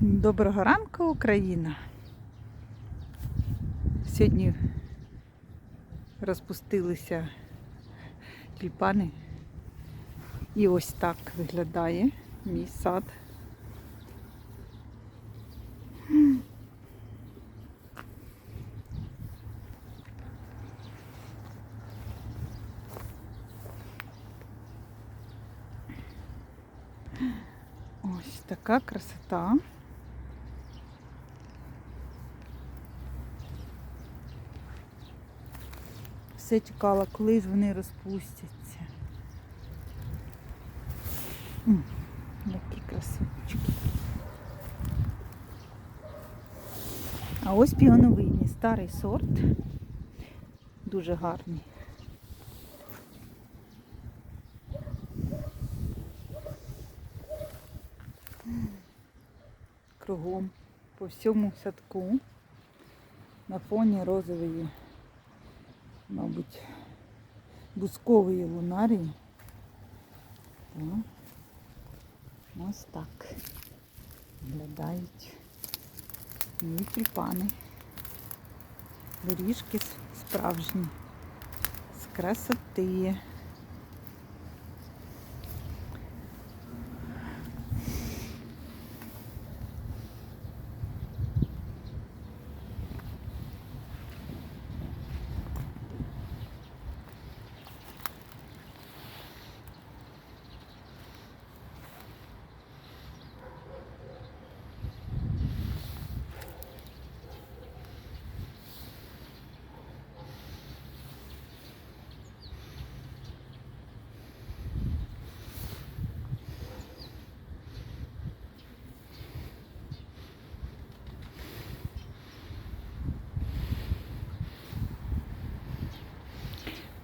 Доброго ранку, Україна. Сьогодні розпустилися тюльпани. І ось так виглядає мій сад. Ось така красота. Все чекала, коли ж вони розпустяться. Які красивочки. А ось піоновидні, старий сорт. Дуже гарний. Кругом по всьому садку на фоні розової мабуть, бускової лунарії. Ось так виглядають мої тюльпани. Доріжки справжні, з красоти.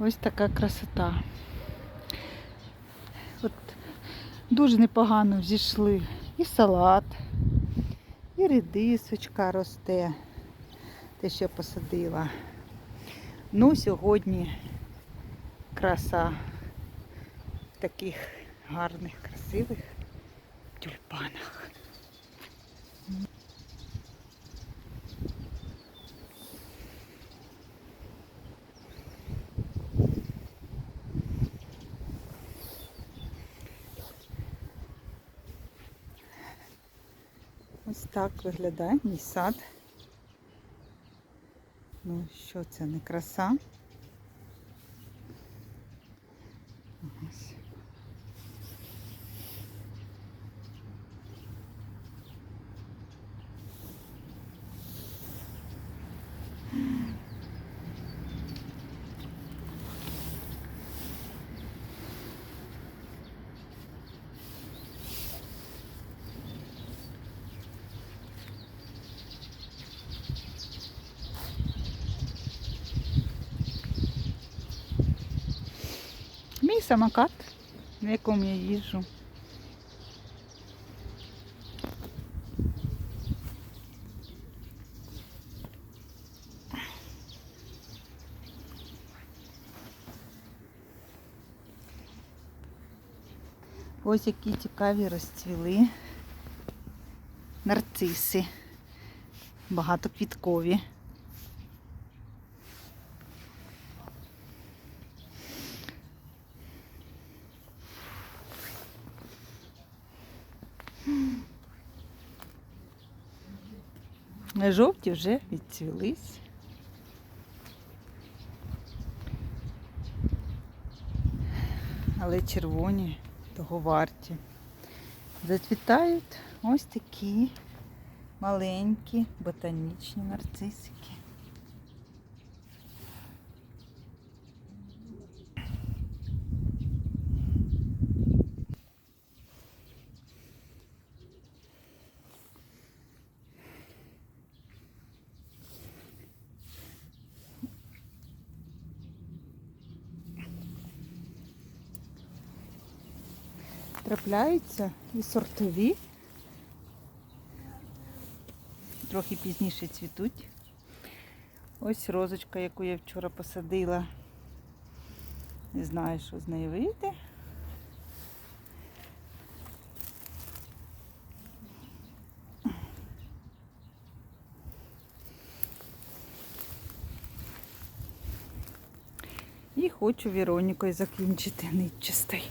Ось така красота. От дуже непогано взійшли і салат, і редисочка росте, те, що посадила. Ну, сьогодні краса в таких гарних, красивих тюльпанах. Ось так виглядає мій сад. Ну, що це не краса? Самокат, на якому я їжджу. Ось які цікаві розцвіли нарциси, багатоквіткові. Жовті вже відцвілись. Але червоні того варті. Зацвітають ось такі маленькі ботанічні нарцисики. трапляються і сортові. Трохи пізніше цвітуть. Ось розочка, яку я вчора посадила. Не знаю, що з неї вийде. І хочу Віронікою закінчити нитчастий.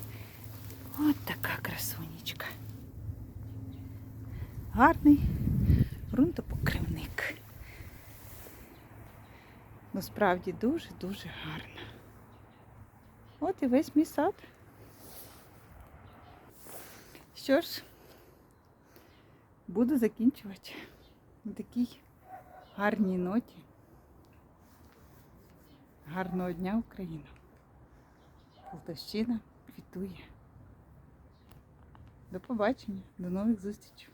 Гарний ґрунтопокривник. Насправді дуже-дуже гарно. От і весь мій сад. Що ж, буду закінчувати на такій гарній ноті. Гарного дня, Україна! Полтавщина квітує. До побачення, до нових зустрічей.